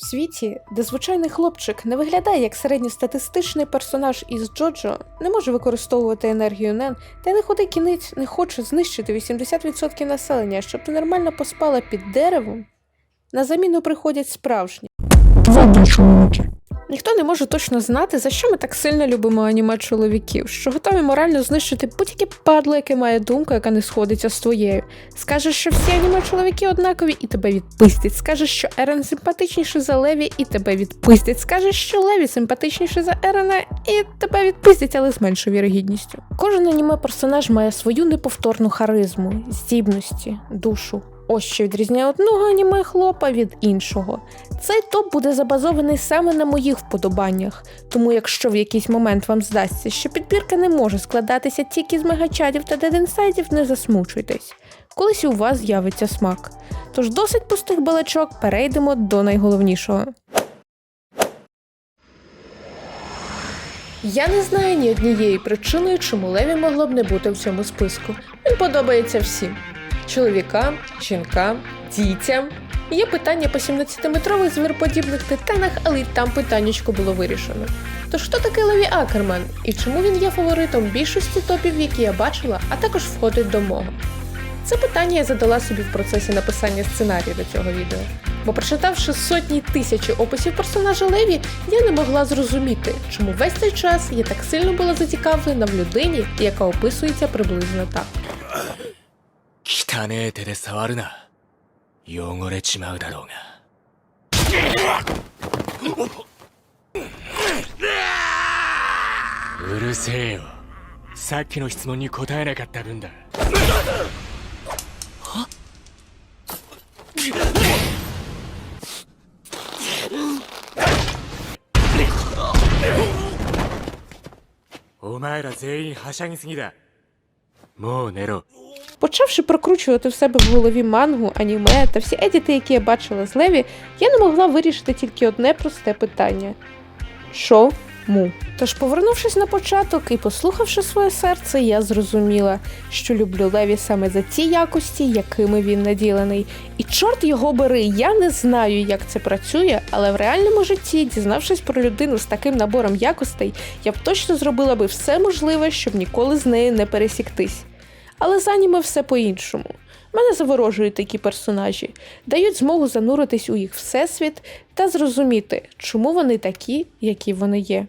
В світі, де звичайний хлопчик не виглядає як середньостатистичний персонаж із Джоджо, не може використовувати енергію Нен, та й не ходи кінець не хоче знищити 80% населення, щоб ти нормально поспала під деревом. На заміну приходять справжні. Чоловіки. Ніхто не може точно знати, за що ми так сильно любимо аніме чоловіків, що готові морально знищити будь-яке падло, яке має думку, яка не сходиться з твоєю. Скажеш, що всі аніме чоловіки однакові, і тебе відпустять. Скажеш, що Ерен симпатичніший за Леві, і тебе відпустять. Скажеш, що Леві симпатичніший за Ерена, і тебе відпустять, але з меншою вірогідністю. Кожен аніме персонаж має свою неповторну харизму, здібності, душу. Ось що відрізняє одного аніме хлопа від іншого. Цей топ буде забазований саме на моїх вподобаннях, тому якщо в якийсь момент вам здасться, що підбірка не може складатися тільки з мегачадів та дедінсайдів, не засмучуйтесь. Колись у вас з'явиться смак. Тож досить пустих балачок, перейдемо до найголовнішого. Я не знаю ні однієї причини, чому Леві могло б не бути в цьому списку. Він подобається всім: чоловікам, жінкам, дітям. Є питання по 17-метрових звірподібних титанах, але й там питаннячко було вирішено. Тож хто такий Леві Акерман і чому він є фаворитом більшості топів, які я бачила, а також входить до мого? Це питання я задала собі в процесі написання сценарію до цього відео. Бо прочитавши сотні тисячі описів персонажа Леві, я не могла зрозуміти, чому весь цей час я так сильно була зацікавлена в людині, яка описується приблизно так. 汚ねえ手で触るな。汚れちまうだろうが。うるせえよ。さっきの質問に答えなかった分だ。お前ら全員はしゃぎすぎだ。もう寝ろ。Почавши прокручувати в себе в голові мангу, аніме та всі едіти, які я бачила з Леві, я не могла вирішити тільки одне просте питання: чому? Тож, повернувшись на початок і послухавши своє серце, я зрозуміла, що люблю Леві саме за ті якості, якими він наділений. І чорт його бери, я не знаю, як це працює, але в реальному житті, дізнавшись про людину з таким набором якостей, я б точно зробила би все можливе, щоб ніколи з нею не пересіктись. Але з аніме все по-іншому. Мене заворожують такі персонажі, дають змогу зануритись у їх всесвіт та зрозуміти, чому вони такі, які вони є.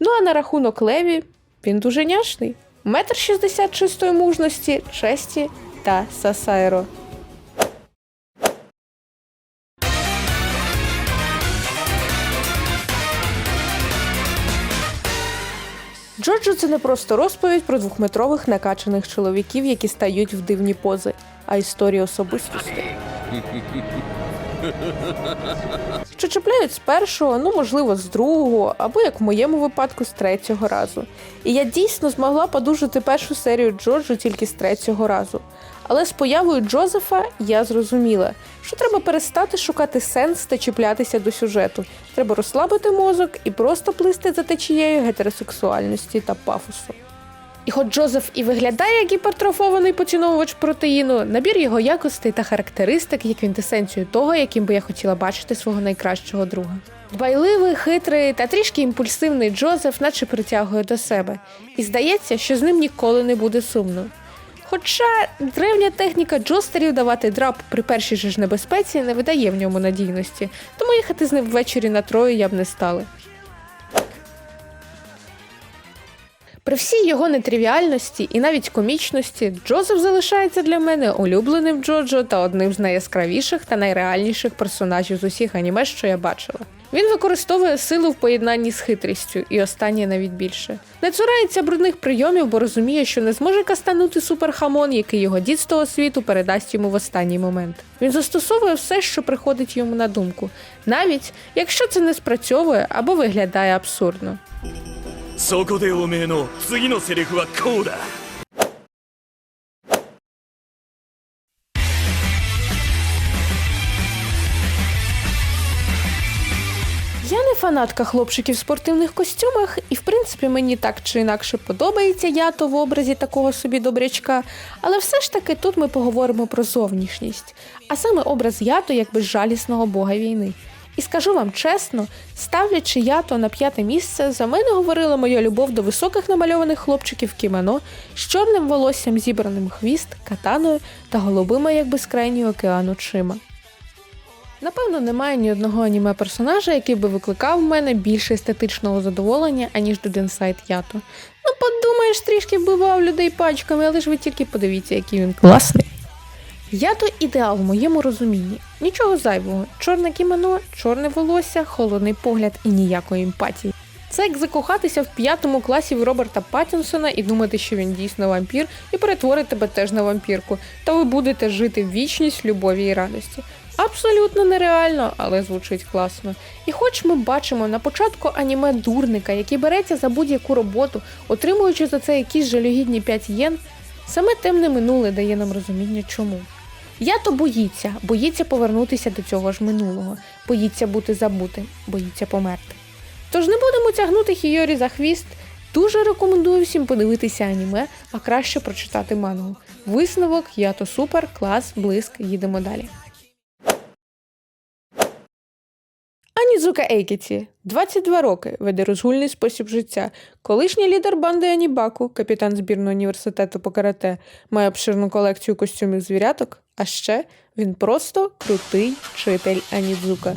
Ну а на рахунок Леві, він дуже няшний. Метр шістдесят чистої мужності, честі та сасайро. Джорджо це не просто розповідь про двохметрових накачаних чоловіків, які стають в дивні пози, а історія особистостей. Що чіпляють з першого, ну можливо, з другого, або як в моєму випадку, з третього разу. І я дійсно змогла подужати першу серію Джорджу тільки з третього разу. Але з появою Джозефа я зрозуміла, що треба перестати шукати сенс та чіплятися до сюжету. Треба розслабити мозок і просто плисти за течією гетеросексуальності та пафосу. І хоч Джозеф і виглядає як гіпертрофований поціновувач протеїну, набір його якостей та характеристик є квінтесенцією того, яким би я хотіла бачити свого найкращого друга. Дбайливий, хитрий та трішки імпульсивний Джозеф, наче притягує до себе, і здається, що з ним ніколи не буде сумно. Хоча древня техніка джостерів давати драп при першій же ж небезпеці не видає в ньому надійності, тому їхати з ним ввечері на троє я б не стала. При всій його нетривіальності і навіть комічності Джозеф залишається для мене улюбленим Джоджо та одним з найяскравіших та найреальніших персонажів з усіх аніме, що я бачила. Він використовує силу в поєднанні з хитрістю, і останнє навіть більше. Не цурається брудних прийомів, бо розуміє, що не зможе кастанути суперхамон, який його дід з того світу передасть йому в останній момент. Він застосовує все, що приходить йому на думку, навіть якщо це не спрацьовує або виглядає абсурдно. そこでおめえの次のセリフはこうだ Я не фанатка хлопчиків в спортивних костюмах, і в принципі мені так чи інакше подобається ято в образі такого собі добрячка. Але все ж таки тут ми поговоримо про зовнішність, а саме образ ято як безжалісного бога війни. І скажу вам чесно, ставлячи ято на п'яте місце, за мене говорила моя любов до високих намальованих хлопчиків в кімоно з чорним волоссям, зібраним хвіст, катаною та голубими, як безкрайній океан очима. Напевно, немає ні одного аніме персонажа, який би викликав в мене більше естетичного задоволення, аніж Дуденсайд Ято. Ну, подумаєш, трішки вбивав людей пачками, але ж ви тільки подивіться, який він класний. Ято ідеал в моєму розумінні. Нічого зайвого. Чорне кімоно, чорне волосся, холодний погляд і ніякої емпатії. Це як закохатися в п'ятому класі в Роберта Паттінсона і думати, що він дійсно вампір, і перетворить тебе теж на вампірку, та ви будете жити в вічність любові і радості. Абсолютно нереально, але звучить класно. І хоч ми бачимо на початку аніме дурника, який береться за будь-яку роботу, отримуючи за це якісь жалюгідні 5 єн, саме темне минуле дає нам розуміння чому. Я то боїться, боїться повернутися до цього ж минулого, боїться бути забутим, боїться померти. Тож не будемо тягнути Хійорі за хвіст. Дуже рекомендую всім подивитися аніме, а краще прочитати мангу. Висновок, я то супер, клас, блиск, їдемо далі. Анідзука Ейкіці, 22 роки, веде розгульний спосіб життя. Колишній лідер банди Анібаку, капітан збірного університету по карате, має обширну колекцію костюмів звіряток, а ще він просто крутий вчитель Анідзука.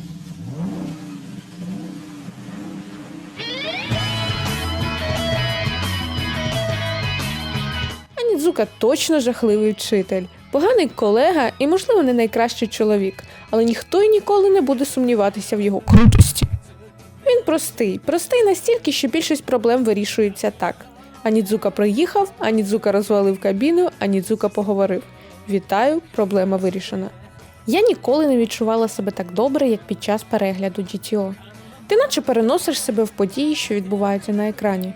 Анідзука точно жахливий вчитель, поганий колега і, можливо, не найкращий чоловік, але ніхто й ніколи не буде сумніватися в його крутості. Він простий, простий настільки, що більшість проблем вирішується так. Анідзука приїхав, Анідзука розвалив кабіну, Анідзука поговорив. Вітаю, проблема вирішена. Я ніколи не відчувала себе так добре, як під час перегляду GTO. Ти наче переносиш себе в події, що відбуваються на екрані.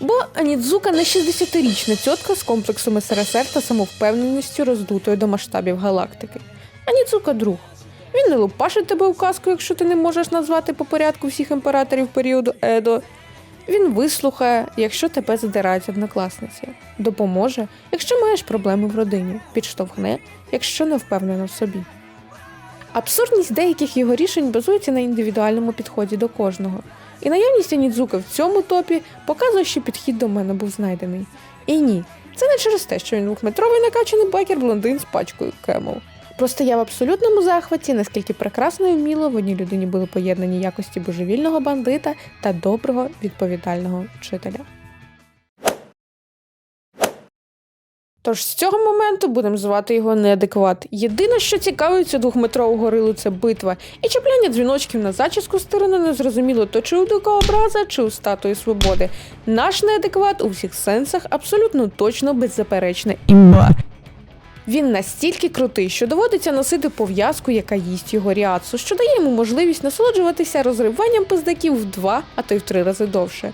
Бо Анідзука не 60-річна тітка з комплексом СРСР та самовпевненістю роздутою до масштабів галактики. Анідзука друг. Він не лупашить тебе у казку, якщо ти не можеш назвати по порядку всіх імператорів періоду Едо. Він вислухає, якщо тебе задирають однокласниці, допоможе, якщо маєш проблеми в родині, підштовхне, якщо не впевнена в собі. Абсурдність деяких його рішень базується на індивідуальному підході до кожного. І наявність Анідзуки в цьому топі показує, що підхід до мене був знайдений. І ні, це не через те, що він двохметровий накачаний байкер блондин з пачкою кемов. Просто я в абсолютному захваті, наскільки прекрасно і вміло в одній людині були поєднані якості божевільного бандита та доброго відповідального вчителя. Тож з цього моменту будемо звати його неадекват. Єдине, що цікавить цю двохметрову горилу, це битва, і чіпляння дзвіночків на зачіску сторони незрозуміло то чи у дикообраза, чи у статуї свободи. Наш неадекват у всіх сенсах абсолютно точно беззаперечна імба. Він настільки крутий, що доводиться носити пов'язку, яка їсть його ріацу, що дає йому можливість насолоджуватися розриванням пиздаків в два, а то й в три рази довше.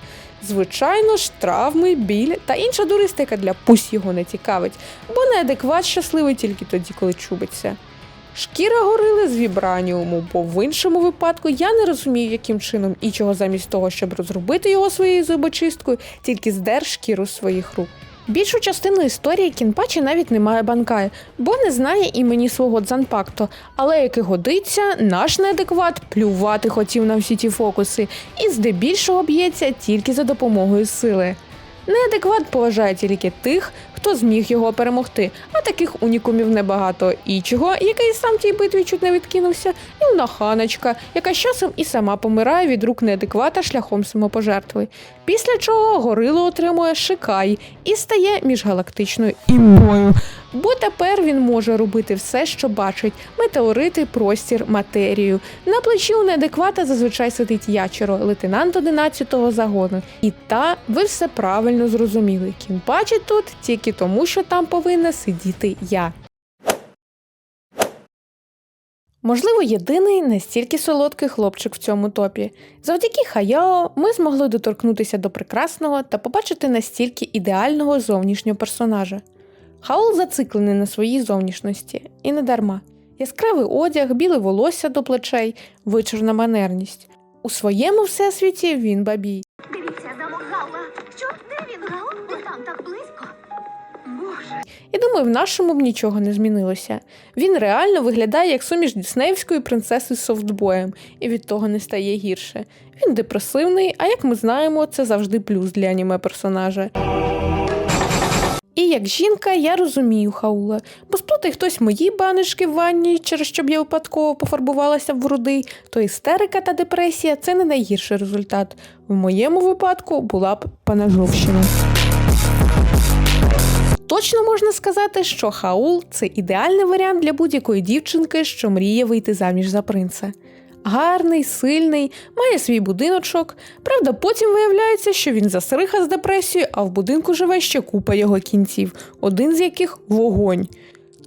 Звичайно ж, травми, біль та інша дуристика для пусть його не цікавить, бо неадекват щасливий тільки тоді, коли чубиться. Шкіра горили з вібраніуму, бо в іншому випадку я не розумію, яким чином і чого замість того, щоб розробити його своєю зубочисткою, тільки здер шкіру своїх рук. Більшу частину історії Кінпачі навіть не має банкай, бо не знає імені свого дзанпакто, але як і годиться, наш неадекват плювати хотів на всі ті фокуси і здебільшого б'ється тільки за допомогою сили. Неадекват поважає тільки тих, хто зміг його перемогти, а таких унікумів небагато. Ічого, який сам в тій битві чуть не відкинувся, і наханочка, яка з часом і сама помирає від рук неадеквата шляхом самопожертви. Після чого горило отримує шикай і стає міжгалактичною імбою. Бо тепер він може робити все, що бачить: метеорити, простір, матерію. На плечі у неадеквата зазвичай сидить ячеро, лейтенант 11-го загону. І та ви все правильно зрозуміли. Кім бачить тут тільки тому, що там повинна сидіти я. Можливо, єдиний настільки солодкий хлопчик в цьому топі. Завдяки Хаяо ми змогли доторкнутися до прекрасного та побачити настільки ідеального зовнішнього персонажа. Хаол зациклений на своїй зовнішності, і не дарма. Яскравий одяг, біле волосся до плечей, вичорна манерність. У своєму всесвіті він бабій. Дивіться, замок Гаула. Що? Де він, Гаул? Там так близько. І думаю, в нашому б нічого не змінилося. Він реально виглядає як суміш Діснеївської принцеси з софтбоєм, і від того не стає гірше. Він депресивний, а як ми знаємо, це завжди плюс для аніме персонажа. Як жінка, я розумію Хаула, бо сплутай хтось мої банишки в ванні, через щоб я випадково пофарбувалася в рудий, то істерика та депресія це не найгірший результат. В моєму випадку була б панажовщина. Точно можна сказати, що Хаул це ідеальний варіант для будь-якої дівчинки, що мріє вийти заміж за принца. Гарний, сильний, має свій будиночок. Правда, потім виявляється, що він засриха з депресією, а в будинку живе ще купа його кінців, один з яких вогонь.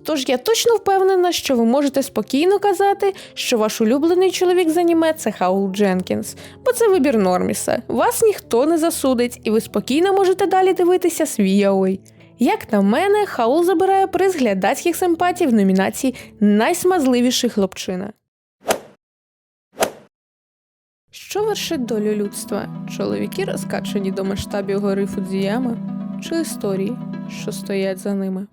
Тож я точно впевнена, що ви можете спокійно казати, що ваш улюблений чоловік з аніме – це Хаул Дженкінс, бо це вибір Норміса. Вас ніхто не засудить, і ви спокійно можете далі дивитися свій яой. Як на мене, Хаул забирає приз глядацьких симпатій в номінації Найсмазливіший хлопчина. Що вершить долю людства? Чоловіки розкачені до масштабів гори Фудзіями, чи історії, що стоять за ними?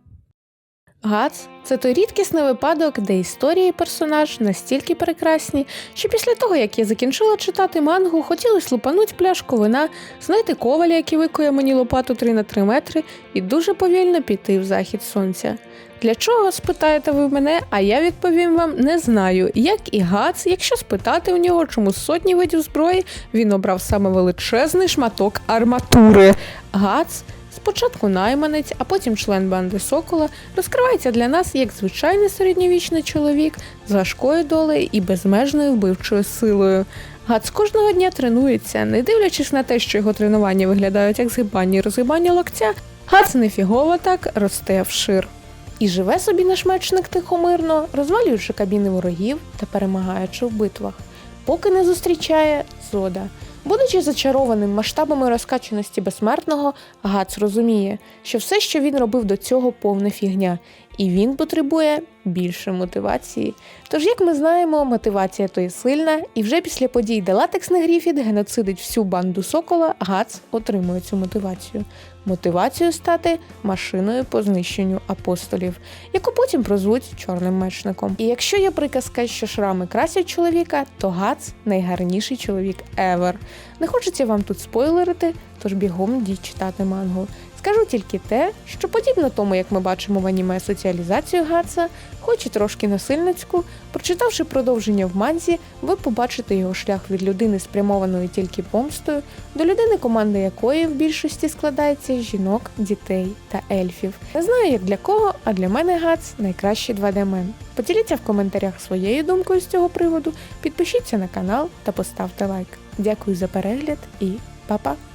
Гац це той рідкісний випадок, де історія і персонаж настільки прекрасні, що після того, як я закінчила читати мангу, хотілося лупануть пляшку вина, знайти коваля, який викує мені лопату 3 на 3 метри, і дуже повільно піти в захід сонця. Для чого спитаєте ви мене, а я відповім вам не знаю. Як і Гац, якщо спитати у нього, чому сотні видів зброї він обрав саме величезний шматок арматури. Гац Спочатку найманець, а потім член банди Сокола розкривається для нас як звичайний середньовічний чоловік з важкою долею і безмежною вбивчою силою. Гац кожного дня тренується, не дивлячись на те, що його тренування виглядають як згибання і розгибання локтя, Гац нефігово так росте вшир. І живе собі наш мечник тихомирно, розвалюючи кабіни ворогів та перемагаючи в битвах, поки не зустрічає Зода. Будучи зачарованим масштабами розкаченості безсмертного, Гац розуміє, що все, що він робив до цього, повна фігня, і він потребує більше мотивації. Тож, як ми знаємо, мотивація то є сильна, і вже після подій, де латексний Гріфіт геноцидить всю банду Сокола, Гац отримує цю мотивацію. Мотивацію стати машиною по знищенню апостолів, яку потім прозвуть чорним мечником. І якщо є приказка, що шрами красять чоловіка, то Гац найгарніший чоловік ever. Не хочеться вам тут спойлерити, тож бігом йдіть читати мангу. Скажу тільки те, що подібно тому, як ми бачимо в аніме соціалізацію Гатса, хоч і трошки насильницьку, прочитавши продовження в манзі, ви побачите його шлях від людини, спрямованої тільки помстою, до людини, команда якої в більшості складається жінок, дітей та ельфів. Не знаю, як для кого, а для мене Гац найкращий 2D-мен. Поділіться в коментарях своєю думкою з цього приводу, підпишіться на канал та поставте лайк. Дякую за перегляд і па-па!